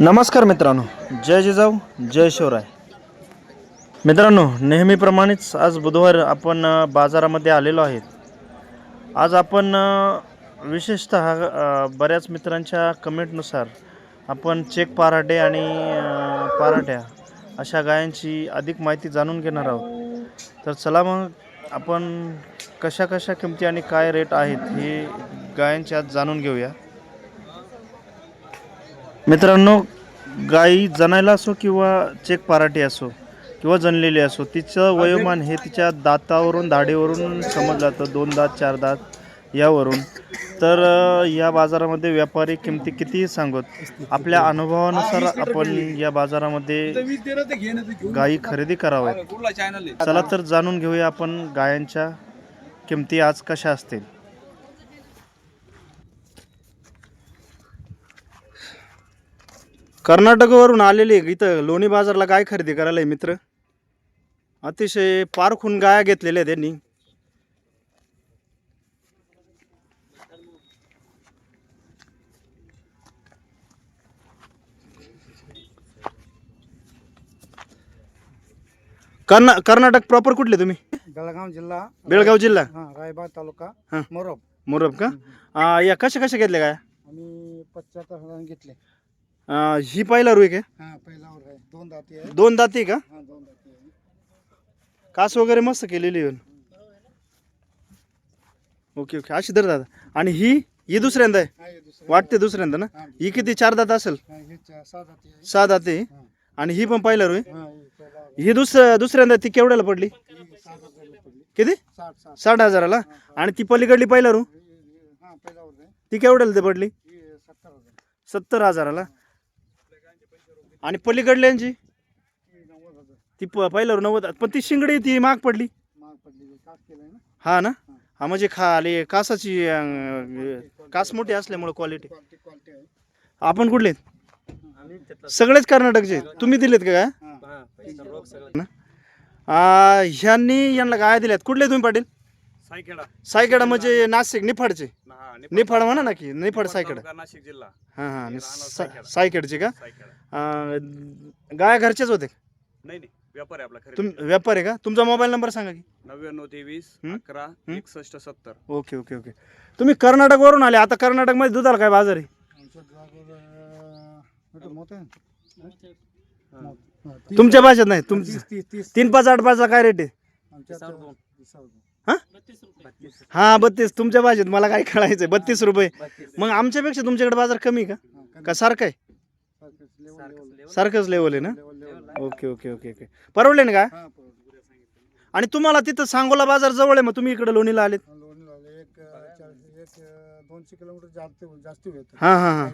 नमस्कार मित्रांनो जय जिजाऊ जय शिवराय. मित्रांनो नेहमीप्रमाणेच आज बुधवार आपण बाजारामध्ये आलेलो आहेत. आज आपण विशेषतः बऱ्याच मित्रांच्या कमेंटनुसार आपण चेक पराठे आणि अ, पराठ्या अशा गायांची अधिक माहिती जाणून घेणार आहोत. तर चला मग आपण कशा कशा किमती आणि काय रेट आहेत हे गायांचे आज जाणून घेऊया. मित्रांनो गाई जनायला असो किंवा चेक पराठी असो किंवा जनलेली असो तिचं वयोमान हे तिच्या दातावरून दाढीवरून समजलं जातं. दोन दात चार दात यावरून. तर या बाजारामध्ये व्यापारी किमती कितीही सांगत आपल्या अनुभवानुसार आपण या बाजारामध्ये गायी खरेदी कराव्यात. चला तर जाणून घेऊया आपण गायांच्या किमती आज कशा असतील. कर्नाटकवरून आलेले इथं लोणी बाजारला गाय खरेदी करायला आहे मित्र? अतिशय पारखून गाया घेतलेल्या त्यांनी कर्ना कर्नाटक प्रॉपर कुठले तुम्ही? बेळगाव जिल्हा. बेळगाव जिल्हा. हा रायबाग तालुका. हा. मोरब. मुरब का? आ, या कशा कशा घेतल्या गाया? आम्ही हजार घेतले. ही पहिला रुई हा पहिल्यावर आहे. दोन दाती आहे. दोन दाती का? हा दोन दाती आहे. कास वगैरे मस्त केलेली आहे. Okay okay. अशी धर दादा. आणि ही ही दुसऱ्यांदा आहे? हा, हे दुसरं वाटते दुसऱ्यांदा ना? हा, ही किती चार दात असेल? हा, हे चा- सहा दाती आहे. सहा दाते हा. आणि ही पण पहिला रुई हा, हे पहिला. ही दुस दुसऱ्यांदा ती केवढ्याला पडली? ही किती? साठ साठ. साठ हजाराला? आणि ती पलीकडली पहिला रू? हे- हे- हा आहे. ती केवढ्याला ते पडली? ही सत्तर हजार. सत्तर हजाराला? आणि पलीकडल्यांची ती प पहिला रू नव्वद. पण ती शिंगडी ती माग पडली. ना हा ना? हा म्हणजे खाली कासाची अं, कास मोठी असल्यामुळे क्वालिटी आपण कुठले सगळेच कर्नाटकचे आहेत. तुम्ही दिलेत का काय? हा. आ, ह्यांनी यांना काय दिल्यात? कुठले तुम्ही पाटील? सायखेडा. सायकडा म्हणजे नाशिक निफाडचे. निफाड म्हणा ना की निफाड सायकडा. तालुका, नाशिक जिल्हा. हां हां आणि राहणार सा- सायखेडा. सायकडचे का? सायखेडा गाया घरचेच होते? नाही नाही व्यापार आहे आपला खरेदी तुम व्यापार आहे का? तुमचा मोबाईल नंबर सांगा की. नव्याण्णव तेवीस? अकरा एकसष्ट सत्तर. Okay okay okay. तुम्ही कर्नाटकवरून आले आता कर्नाटकमध्ये दुधाला काय बाजार आहे. हा, तुमच्या भाषेत नाही तुम तीन पाच आठ पाचला काय रेट आहे. हा? बत्तीस. तुमच्या भाषेत मला काय कळायचंय बत्तीस रुपये. मग आमच्यापेक्षा तुमच्याकडे बाजार कमी आहे का? का सारखं आहे? सारखंच लेवल आहे ना? Okay okay okay okay. परवडले ना काय आणि तुम्हाला तिथं सांगोला बाजार जवळ आहे मग तुम्ही इकडे लोणीला आलेत? हां हां हां.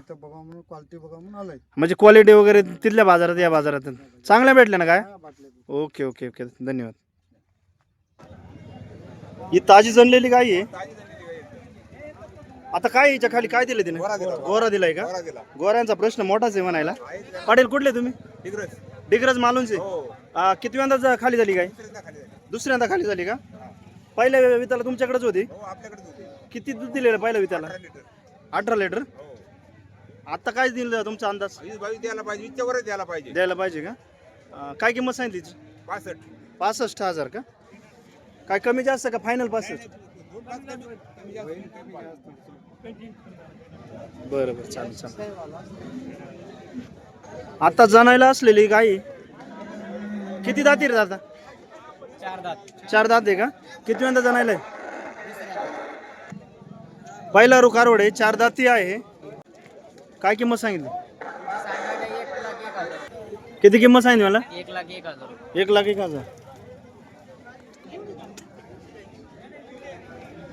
म्हणजे क्वालिटी वगैरे तिथल्या बाजारात या बाजारात. चांगल्या भेटल्या ना काय? Okay okay okay. धन्यवाद. ही ताजी जनलेली गाई आहे. आता काय हिच्या खाली काय दिलं तिने? गोरा दिलाय का? गोऱ्यांचा प्रश्न मोठाच आहे म्हणायला. पाटील कुठले तुम्ही? डिग्रज. मालूनचे आ, किती वेळा खाली झाली गाय? दुसऱ्यांदा खाली झाली. का? पहिल्या विताला तुमच्याकडेच होती? किती दूध दिलेलं पहिल्या विताला? अठरा लिटर. आता काय दिलं तुमचा अंदाज? वीस बावीस द्यायला पाहिजे. वीसच्या वरच द्यायला पाहिजे. द्यायला पाहिजे का? काय किंमत सांगितली? पासष्ट. पासष्ट हजार का? काय कमी जास्त का फायनल पासष्ट बरं बरं चालेल चालेल. आता जनायला असलेली गाई किती दाती रे दादा? चार दात. चार दात आहे का? किती वेळा जनायला आहे? पहिला रू कारवड आहे चार दाती आहे. काय किंमत सांगितली? किती किंमत सांगितली मला? एक लाख एक हजार एक लाख एक हजार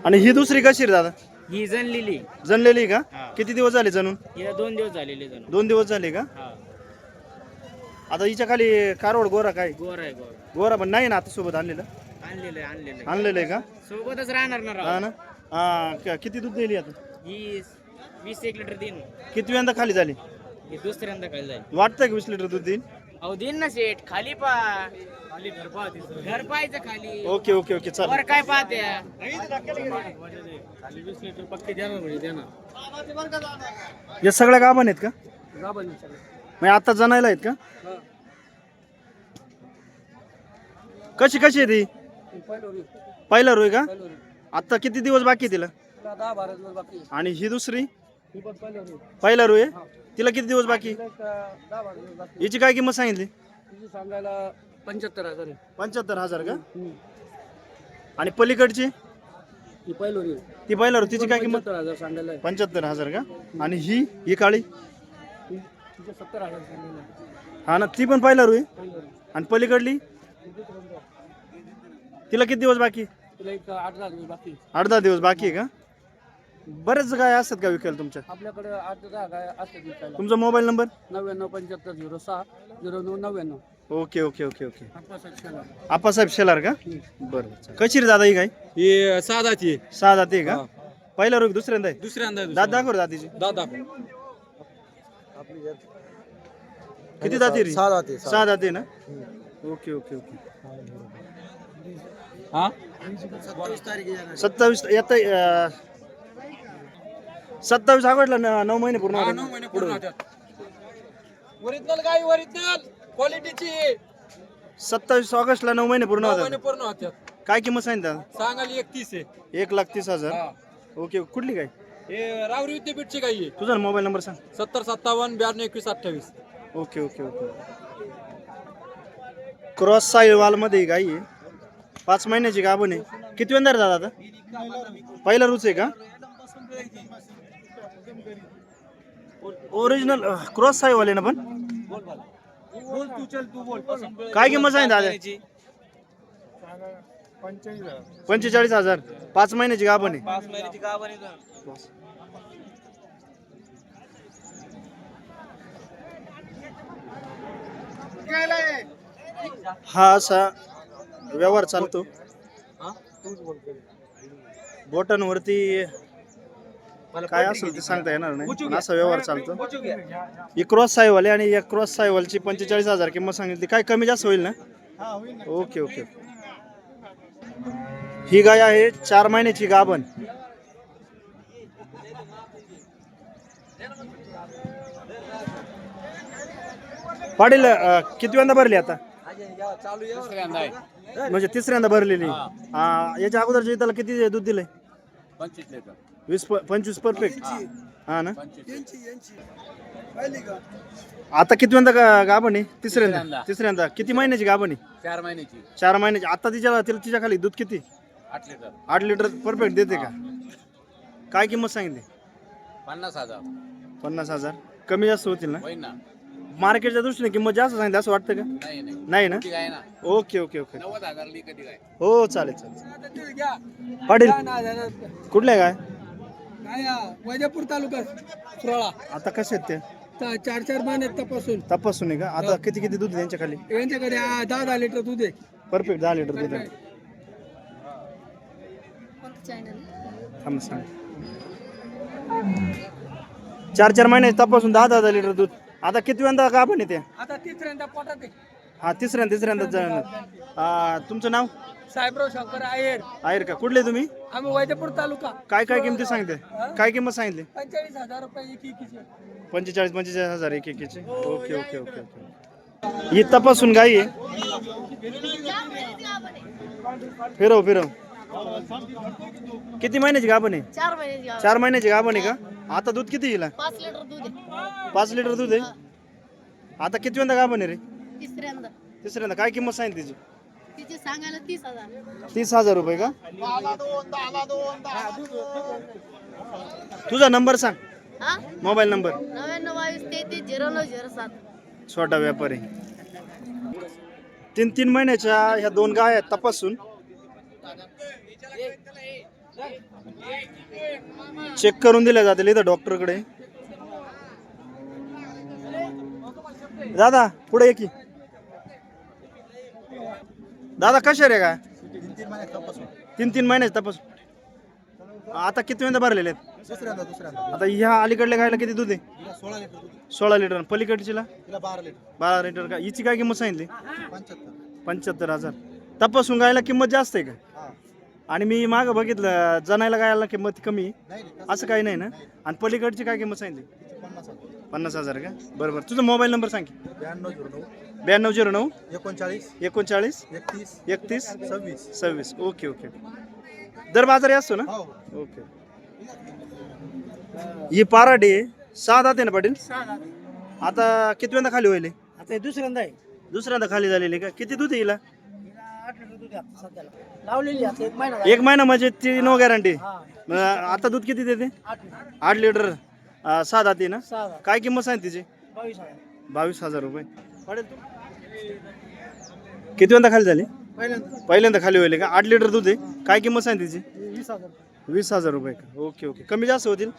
आणि ही दुसरी कशी रे दादा? ही जनलेली जनलेली का? हा. किती दिवस झाले हिला दोन दिवस झालेले जण. दोन दिवस झाले का? हा. आता हिच्या खाली कारवड गोरा काय? गोर आहे गोर. गोरा पण नाही ना आता सोबत आणलेलं? आणलेलं आहे आणलेलं आहे. आणलेलं आहे का? सोबतच राहणार ना हा ना? हा क- किती दूध दिली आता? ही वीस एक लिटर देईन. किती वेळा खाली झाली? ही दुसऱ्यांदा काय जाईल वाटतं का वीस लिटर दूध देईन? अहो देईन ना सेठ खाली पा खाली घर घर पाहायचं खाली. Okay okay okay. चालेल वर काय पाहत्या या सगळ्या गाभण आहेत का? म्हणजे आता जणायला आहेत का? कशी कशी आहे ती? पहिला रोय का? आता किती दिवस बाकी आहे तिला? दहा बारा दिवस बाकी आणि ही दुसरी? ही पण पहिलं पहिला रोय आहे? तिला किती दिवस बाकी? याची काय किंमत सांगितली? सांगायला पंच्याहत्तर हजार आहे. पंच्याहत्तर हजार का? आणि पलीकडची? ही ती पहिला रो तिची काय किंमत? पंच्याहत्तर हजार सांगायला. आहे पंच्याहत्तर हजार का? आणि ही ही काळी? तिचे सत्तर हजार सांगायला. आहे. हा ना ती पण पहिला पहिलं आणि पलीकडली. तिला किती दिवस बाकी? तिला एक आठ दहा दिवस बाकी. आठ दहा दिवस बाकी आहे का? बरेच काय असतात का विकायला तुमच्या? आपल्याकडे आठ ते दहा गाय असतात विकायला. तुमचा मोबाईल नंबर? नव्याण्णव पंच्याहत्तर झिरो सहा झिरो नऊ नव्याण्णव. Okay okay okay okay. Appasaheb Shelar. का? बरं कशी रे दादा ही काय ही साधाची सहा जाते का? पहिला रोग दुसऱ्यांदा आहे? दुसऱ्यांदा दात दाखव रे दातीची. दादा. किती दाती रे? सहा दाते सहा दाते ना? Okay okay okay. हा? सत्तावीस येता अं, सत्तावीस ऑगस्टला न- नऊ महिने पूर्ण होते. पुढं. ओरिजिनल गाई ओरिजिनल क्वालिटीची. सत्तावीस ऑगस्टला नऊ महिने पूर्ण महिने होतात. पूर्ण होत्यात काय किंमत सांगितलं? सांगाली एकतीस आहे. एक लाख तीस हजार. हा. ओके कुठली काय हे रावरी विद्यापीठची गाई आहे. तुझा मोबाईल नंबर सांग. सत्तर सत्तावन्न ब्याण्णव एकवीस अठ्ठावीस. Okay okay okay. Cross Sahiwal मध्ये गाई आहे. पाच महिन्याची गाभण आहे. किती वेंदार दादा आता? पहिला रूच आहे का? ओरिजिनल क्रॉस आहे ना पण? काय किंमत आहे दादा पंचेचाळीस हजार. पाच महिन्याची गाभण आहे. पाच महिन्याची गाव हा असा व्यवहार चालतो. बोटांवरती काय असेल ते सांगता येणार नाही. पण असा व्यवहार चालतो. ही क्रॉस साईवाले आणि या क्रॉस साईवालची पंचेचाळीस हजार किंमत सांगितली. काय कमी जास्त होईल ना? Okay okay. ही गाय आहे चार महिन्याची गाभण. पाटील किती वेळा भरली आता? म्हणजे तिसऱ्यांदा भरलेली. हा, याच्या अगोदरच्या त्याला किती दूध दिलंय? पंचवीस लिटर वीस प- पंचवीस परफेक्ट हा ना? आता किती वेळा गा गाभण? आहे तिसऱ्यांदा. तिसऱ्यांदा. किती महिन्याची गाभण? आहे चार महिन्याची. चार महिन्याची. आता तिच्या तिला तिच्या खाली दूध किती? आठ लिटर. आठ लिटर परफेक्ट देते का? काय किंमत सांगितली? पन्नास हजार. पन्नास हजार. कमी जास्त होतील ना? मार्केटच्या दृष्टीने किंमत जास्त सांगितली असं वाटतं का? नाही नाही. नाही ना? Okay okay okay. नव्वद हजार कधी काय हो चालेल चालेल. पाटील. कुठले काय वैजापूर तालुका सुराळा आता कसे आहेत ते? चार चार महिने तपासून. तपासून आहे का? आता किती किती दूध आहे त्यांच्या खाली यांच्याकडे आ- दहा दहा लिटर दूध आहे. परफेक्ट दहा लिटर दूध आहे. थांब सांग. चार चार महिने तपासून दहा दहा लिटर दूध. आता किती वेळा का आपण येते आता तिसऱ्यांदा पोटात आहे. हा तिसऱ्यांदा तिसऱ्यांदा जाणार. तुमचं नाव? साहेबराव शंकर आयर. आहेर का? कुठले तुम्ही? आम्ही वैजापूर तालुका. काय काय किमती सांगितले? काय किंमत सांगितली? पंचेचाळीस हजार रुपये एक एकीचे. पंचेचाळीस पंचेचाळीस हजार एक एकीचे. Okay okay okay okay. ही तपासून गाई आहे. फिरव फिरव. किती महिन्याची गाभण आहे? चार महिन्याची गाव. चार महिन्याची गाभण आहे का? आता दूध किती येईल? पाच लिटर दूध आहे. पाच लिटर दूध आहे? आता किती वेळा गाभण आहे रे? तिसऱ्यांदा. तिसऱ्यांदा. काय किंमत सांगितली तिची? तिचे सांगायला तीस हजार. तीस हजार रुपये का? तुझा नंबर सांग. हा? Mobile number. नव्याण्णव बावीस तेहतीस झिरो नऊ झिरो सात. छोटा व्यापारी. तीन तीन महिन्याच्या ह्या दोन गाय आहेत तपासून. चेक करून दिल्या जातील इथं डॉक्टरकडे दादा पुढे ये की. दादा कशा रे काय? तीन तीन महिन्याचे तपासून. आता किती वेळा भरलेले आहेत? दुसऱ्यांदा दुसऱ्यांदा. आता ह्या अलीकडल्या गायला किती दूध आहे? सोळा लिटर दूध सोळा लिटर. पलीकडचीला? तिला बारा लिटर. बारा लिटर का? हिची काय किंमत सांगितली? पंच्याहत्तर. पंच्याहत्तर हजार. तपासून गायला किंमत जास्त आहे का? हा. आणि मी मागं बघितलं जनायला गायला किंमत कमी आहे. नाही नाही असं काही नाही ना? आणि पलीकडची काय किंमत सांगितली? पन्नास हजार. पन्नास हजार का? बरं बरं. तुझा मोबाईल नंबर सांग की. ब्याण्णव झिरो नऊ. ब्याण्णव झिरो नऊ? एकोणचाळीस. एकोणचाळीस? एकतीस. एकतीस? सव्वीस. सव्वीस. Okay okay. दर बाजारी असतो ना? हो. ओके. ही पराठे सहा दाते ना पाटील? आता कितव्यांदा खाली होईल? हे? आता हे दुसऱ्यांदा आहे. दुसऱ्यांदा खाली झालेली का? किती दूध येईल हिला? आठ लिटर दूध आहे आता सध्याला. लावलेली आता एक महिना एक महिना म्हणजे ती नो गॅरंटी हा. आता दूध किती देते? आठ लिटर. आठ लिटर अं, सहा दाते ना? सहा काय किंमत सांग तिची? बावीस हजार. बावीस हजार रुपये. पाटील तू. कितव्यांदा खाली झाली? पहिल्यांदा. पहिल्यांदा खाली होईल का? आठ लिटर दूध आहे. काय किंमत सांग तिची? वीस हजार. वीस हजार रुपये का? Okay okay. कमी जास्त होतील.